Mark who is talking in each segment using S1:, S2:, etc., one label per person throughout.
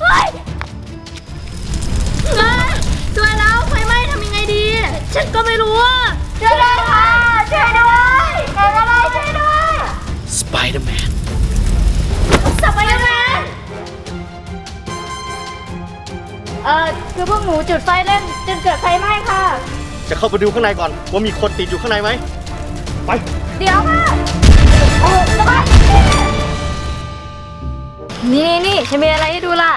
S1: เฮ้ยไม่ช่วยแล้วไฟไหม้ทำยังไงดี ฉันก็ไม่รู้อะช่วยด้วยค่ะช่วยด้วยใครก็ได้ช่วยด้วย
S2: สไปเดอร์แมน
S1: สับไปยังไงเอ่อคือพวกหนูจุดไฟเล่นจนเกิดไฟไหม้ค่ะ
S2: จะเข้าไปดูข้างในก่อน ว่ามีคนติดอยู่ข้างในไหมไป
S1: เดี๋ยวค่ะ นี่นี่ฉันมีอะไรให้ดูล่ะ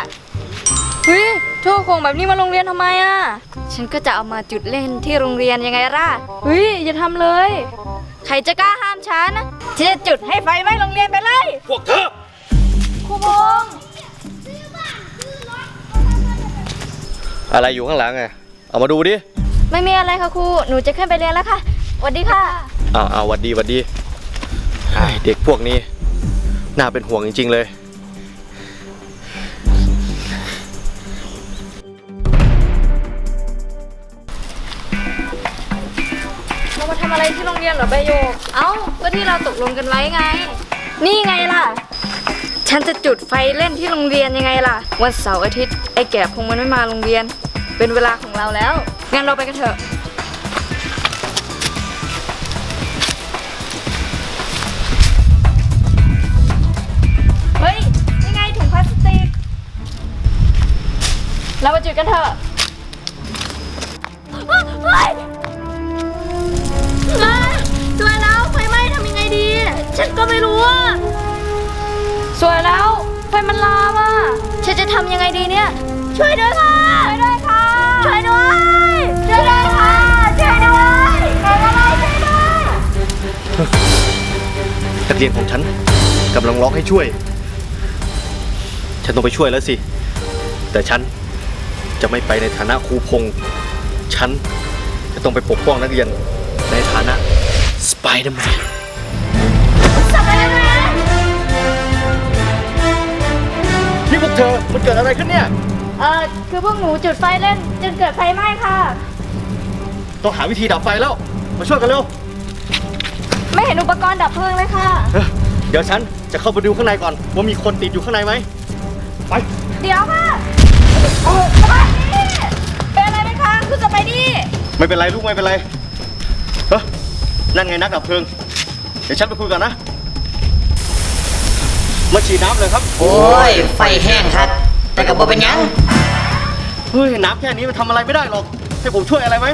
S1: เฮ้ยโชว์ของแบบนี้มาโรงเรียนทำไมอะ ฉันก็จะเอามาจุดเล่นที่โรงเรียนยังไงล่ะเฮ้ยอย่าทำเลย ใครจะกล้าห้ามฉันฉันจะจุดให้ไฟไหม้โรงเรียนไปเลย
S2: พวกเธอ
S1: ครูพงษ์
S2: อะไรอยู่ข้างหลังไงเอามาดูดิ
S1: ไม่มีอะไรค่ะครู หนูจะขึ้นไปเรียนแล้วค่ะสวัสดีค่ะ
S2: อ้าวอ้าวหวัดดีหวัดดีไอ้เด็กพวกนี้ น่าเป็นห่วงจริง ๆ เลยำ
S1: อะไรที่โรงเรียนเหรอใบโยก เอ้า ก็ที่เราตกลงกันไว้ไง นี่ไงล่ะ ฉันจะจุดไฟเล่นที่โรงเรียนยังไงล่ะ วันเสาร์อาทิตย์ไอ้แก่คงมันไม่มาโรงเรียน เป็นเวลาของเราแล้ว งั้นเราไปกันเถอะ เฮ้ยนี่ไงถุงพลาสติก เรามาจุดกันเถอะ เฮ้ย ฉันก็ไม่รู้อะสวยแล้ว ไฟมันลามอะฉันจะทำยังไงดีเนี่ย ช่วยด้วยค่ะ ช่วยด้วยค่ะ ช่วยด้วย ช่วยด้วยค่ะ ช่วยด้วยใครก็ได้ช่วยด้วย
S2: นักเรียนของฉันกำลังร้องให้ช่วย ฉันต้องไปช่วยแล้วสิ แต่ฉันจะไม่ไปในฐานะครูพงษ์ฉันจะต้องไปปกป้องนักเรียนในฐานะสไปเดอร์แมน นี่พวกเธอ มันเกิดอะไรขึ้นเนี่ย
S1: เออคือพวกหนูจุดไฟเล่นจนเกิดไฟไหม้ค่ะ
S2: ต้องหาวิธีดับไฟแล้ว มาช่วยกันเร็ว
S1: ไม่เห็นอุปกรณ์ดับเพลิงเลยค่ะ
S2: เอ้อเดี๋ยวฉันจะเข้าไปดูข้างในก่อน ว่ามีคนติดอยู่ข้างในไหม ไป
S1: เดี๋ยวค่ะโอ้สไปดี้เป็นอะไรไหมคะคุณสไปดี้
S2: ไม่เป็นไรลูกไม่เป็นไร เฮ้ยนั่นไงนักดับเพลิง เดี๋ยวฉันไปคุยก่อนนะ มาฉีดน้ำเลยครับ
S3: โอ้ย ไฟแห้งครับ แต่ก็บ่เป็นหยัง
S2: เฮ้ยน้ำแค่นี้มันทำอะไรไม่ได้หรอก ให้ผมช่วยอะไรไหม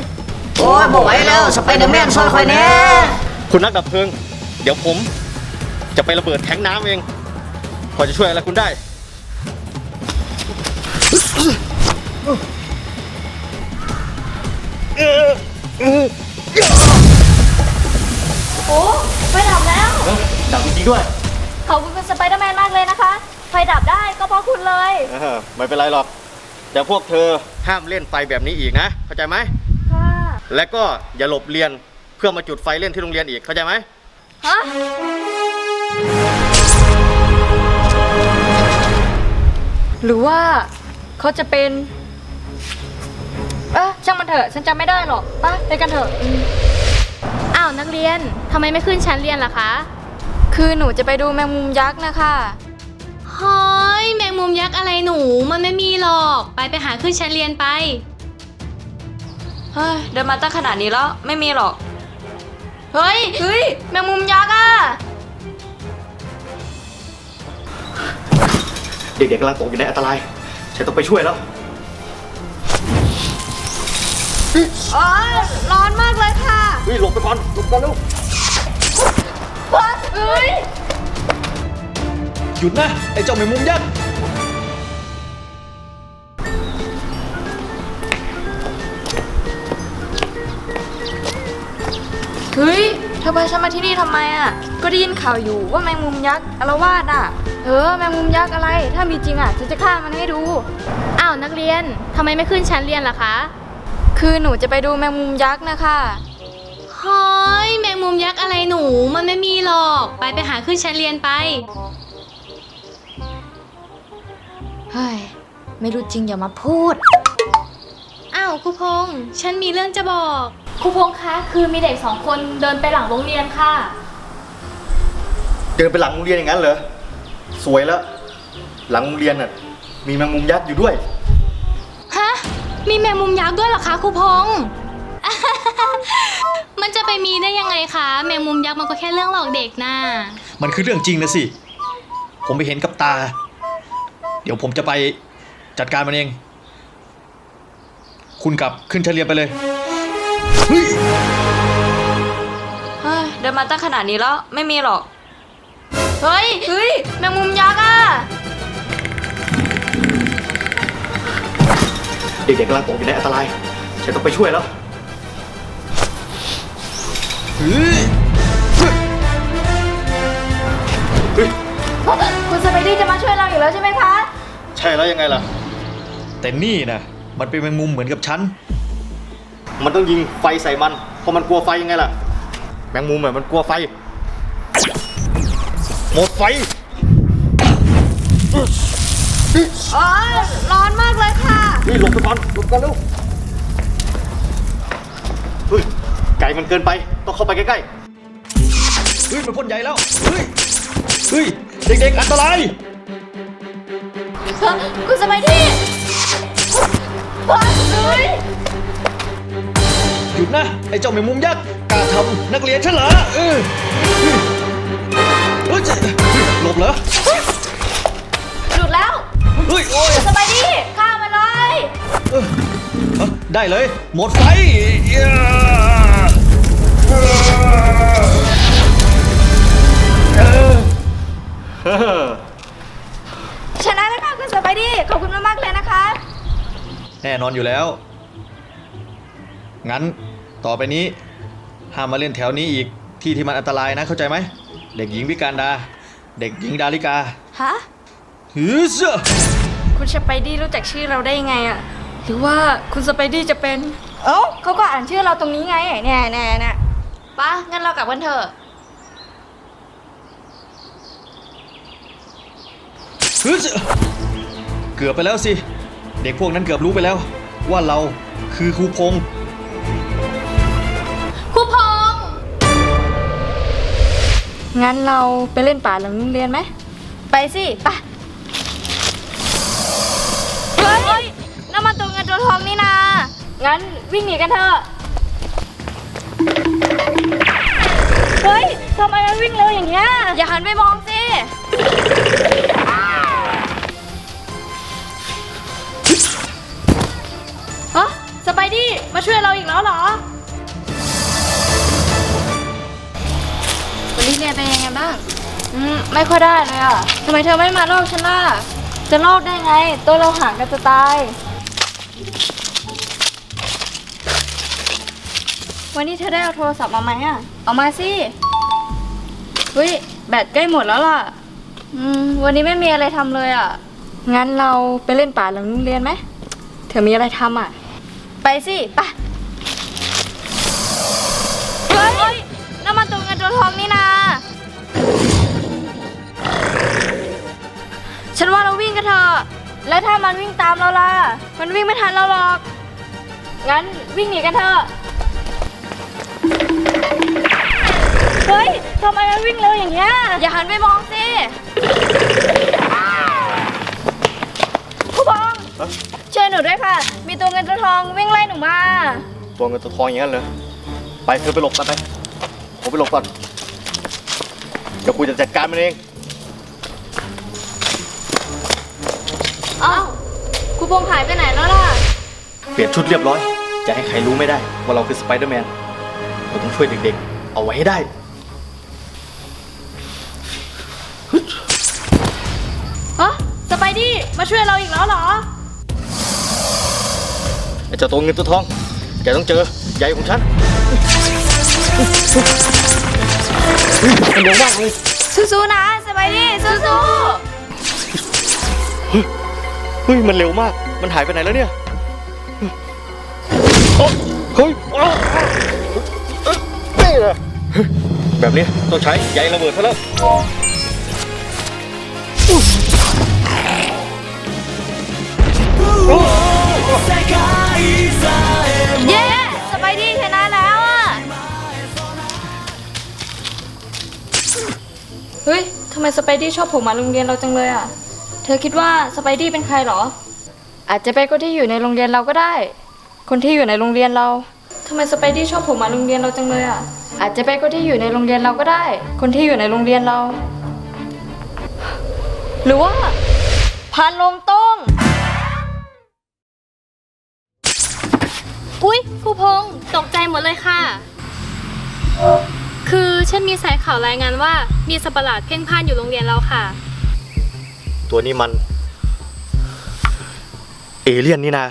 S3: โอ้ยบ่ไหวแล้ว สไปเดอร์แมนช่วยคอยแน่
S2: คุณนักดับเพลิง เดี๋ยวผม จะไประเบิดแทงน้ำเอง พอจะช่วยอะไรคุณได้
S1: โอ้ไฟดับแล้ว
S2: ดับจริงๆด้วย
S1: ขอบคุณคุณสไปเดอร์แมนมากเลยนะคะ ไฟดับได้ก็เพราะคุณเลย
S2: เออไม่เป็นไรหรอก แต่พวกเธอห้ามเล่นไฟแบบนี้อีกนะ เข้าใจไหม
S1: ค่ะ
S2: และก็อย่าหลบเรียนเพื่อมาจุดไฟเล่นที่โรงเรียนอีก เข้าใจไหม
S1: ฮะ หรือว่าเขาจะเป็น เอ๊ะช่างมันเถอะ ฉันจำไม่ได้หรอกไปไปกันเถอะ
S4: อ้าวนักเรียนทำไมไม่ขึ้นชั้นเรียนล่ะคะ
S1: คือหนูจะไปดูแมงมุมยักษ์นะคะ
S4: เฮ้ยแมงมุมยักษ์อะไรหนู มันไม่มีหรอก ไปไปหาขึ้นชั้นเรียนไป
S1: เฮ้ยเดินมาตั้งขนาดนี้แล้วไม่มีหรอก เฮ้ย เฮ้ย แมงมุมยักษ์อะ
S2: เด็กๆกำลังตกอยู่ในอันตราย ฉันต้องไปช่วยแล้ว
S1: อ๋อร้อนมากเลยค่ะ
S2: เฮ้ยหลบไปก่อนหลบก่อนลูก
S1: เฮ้ย
S2: หยุดนะ ไอ้เจ้าแมงมุมยักษ์
S1: เฮ้ยเธอพาฉันมาที่นี่ทำไมอะ ก็ได้ยินข่าวอยู่ว่าแมงมุมยักษ์อารวาสอะ เออ แมงมุมยักษ์อะไร ถ้ามีจริงอะฉันจะฆ่ามันให้ดู
S4: อ้าวนักเรียนทำไมไม่ขึ้นชั้นเรียนล่ะคะ
S1: คือหนูจะไปดูแมงมุมยักษ์นะคะ
S4: เฮ้ยแมงมุมยักษ์อะไรหนูมันไม่มีหรอก ไปไปหาขึ้นชั้นเรียนไป
S1: เฮ้ย ไม่รู้จริงอย่ามาพูด
S4: อ้าวครูพงษ์ฉันมีเรื่องจะบอก
S5: ครูพงษ์คะคือมีเด็กสองคนเดินไปหลังโรงเรียนค่ะ
S2: เดินไปหลังโรงเรียนอย่างนั้นเหรอ สวยแล้ว หลังโรงเรียนน่ะ มีแมงมุมยักษ์อยู่ด้วย
S4: ฮะ มีแมงมุมยักษ์ด้วยเหรอคะครูพงษ์ มันจะไปมีได้ยังไงคะ แมงมุมยักษ์มันก็แค่เรื่องหลอกเด็กน่ะ
S6: มันคือเรื่องจริงนะสิ ผมไปเห็นกับตา เดี๋ยวผมจะไปจัดการมันเอง คุณกลับขึ้นชั้นเรียนไปเลยเฮ้ย
S1: เฮ้ยเดินมาตั้งขนาดนี้แล้วไม่มีหรอก เฮ้ย เฮ้ย แมงมุมยักษ์อะ
S2: เด็กๆกำลังตกอยู่ในอันตราย ฉันต้องไปช่วยแล้ว
S1: คุณสไปดี้จะมาช่วยเราอยู่แล้วใช่ไหมคะ
S2: ใช่แล้วยังไงล่ะ
S6: แต่นี่นะมันเป็นแมงมุมเหมือนกับฉัน
S2: มันต้องยิงไฟใส่มัน เพราะมันกลัวไฟยังไงล่ะ แมงมุมอะมันกลัวไฟ หมดไฟ
S1: อ๋อร้อนมากเลยค่ะ
S2: นี่หลบไปก่อนหลบก่อนเร็วเฮ้ย ไก่มันเกินไป ต้องเข้าไปใกล้
S6: เฮ้ยมันพ่นใหญ่แล้ว เฮ้ย เฮ้ย เด็กๆ อันตราย
S1: คุณสไปดี้เฮ้ย
S6: หยุดนะ ไอ้เจ้าแมงมุมยักษ์กล้าทำนักเรียนฉันเหรอเออเฮ้ยเฮ้ยหลบเหรอ
S1: หยุดแล้ว
S6: เฮ้ย โอ้ย
S1: สไปดี้ฆ่ามันเลย
S6: เอ้าได้เลย หมดไฟ
S1: ชนะแล้วค่ะคุณสไปดี้ขอบคุณมากๆเลยนะคะ
S6: แน่นอนอยู่แล้ว งั้นต่อไปนี้ห้ามมาเล่นแถวนี้อีกที่ที่มันอันตรายนะเข้าใจไหม เด็กหญิงวิการดา เด็กหญิงดาริกา
S1: ฮะ
S6: ฮึส
S1: คุณสไปดี้รู้จักชื่อเราได้ยังไงอะหรือว่าคุณสไปดี้จะเป็น เอ้าเขาก็อ่านชื่อเราตรงนี้ไงแน่แน่น่ะงั้นเรากลับกันเถอะ
S6: ฮึสเกือบไปแล้วสิ เด็กพวกนั้นเกือบรู้ไปแล้ว ว่าเราคือครูพงษ์
S4: ครูพงษ์
S1: งั้นเราไปเล่นป่าหลังโรงเรียนไหม ไปสิไปเฮ้ยน้ำมันตัวเงินตัวทองนี่นา งั้นวิ่งหนีกันเถอะ เฮ้ยทำไมมันวิ่งเร็วอย่างเงี้ย อย่าหันไปมองสิ ฮะสไปดี้มาช่วยเราอีกแล้วเหรอ วันนี้เรียนเป็นยังไงบ้าง อืม ไม่ค่อยได้เลยอะทำไมเธอไม่มาลอกฉันล่ะ จะลอกได้ไง ตัวเราห่างกันจะตาย วันนี้เธอได้เอาโทรศัพท์มาไหมอะ เอามาสิเฮ้ยแบตใกล้หมดแล้วล่ะ อืม วันนี้ไม่มีอะไรทำเลยอะ งั้นเราไปเล่นป่าหลังโรงเรียนไหม เธอมีอะไรทำอะ ไปสิไปเฮ้ยน้ำมันตัวเงินตัวทองนี่นา ฉันว่าเราวิ่งกันเถอะ แล้วถ้ามันวิ่งตามเราล่ะ มันวิ่งไม่ทันเราหรอก งั้นวิ่งหนีกันเถอะ เฮ้ยทำไมมันวิ่งเร็วอย่างเงี้ย อย่าหันไปมองสิผู้บองช่วยหนูด้วยค่ะ มีตัวเงินตัวทองวิ่งไล่หนูมา
S2: ตัวเงินตัวทองอย่างนั้นเลยไปเธอไปหลบกันไป ผมไปหลบก่อน เดี๋ยวกูจะจัดการมันเอง
S1: อ้าวครูพงษ์หายไปไหนแล้วล่ะ
S2: เปลี่ยนชุดเรียบร้อย จะให้ใครรู้ไม่ได้ว่าเราคือสไปเดอร์แมน เราต้องช่วยเด็กๆ เอาไว้ให้ได้
S1: ฮะสไปดี้มาช่วยเราอีกแล้วเหรอ
S2: ไอ้เจ้าตัวเงินตัวทอง แกต้องเจอใหญ่ของฉันเฮ้ยมันเร็วมากเลย
S1: สู้ๆนะสไปดี้สู้
S2: เฮ้ย มันเร็วมาก มันหายไปไหนแล้วเนี่ยโอ๊ะเฮ้ยอ้าวเอ๊ะนี่ แบบนี้ต้องใช้ใยระเบิดซะแล้ว
S1: เย้สไปดี้ชนะแล้วอะ เฮ้ยทำไมสไปดี้ชอบผมมาโรงเรียนเราจังเลยอะ เธอคิดว่าสไปดี้เป็นใครเหรอ อาจจะเป็นคนที่อยู่ในโรงเรียนเราก็ได้ คนที่อยู่ในโรงเรียนเราทำไมสไปดี้ชอบผมมาโรงเรียนเราจังเลยอะ อาจจะเป็นคนที่อยู่ในโรงเรียนเราก็ได้ คนที่อยู่ในโรงเรียนเรา หรือว่าพานลงต้ง
S4: อุ๊ยครูพงษ์ตกใจหมดเลยค่ะ คือฉันมีสายข่าวรายงานว่า มีสัตว์ประหลาดเพ่งพ่านอยู่โรงเรียนเราค่ะ
S2: ตัวนี้มัน เอเลี่ยนนี่นะ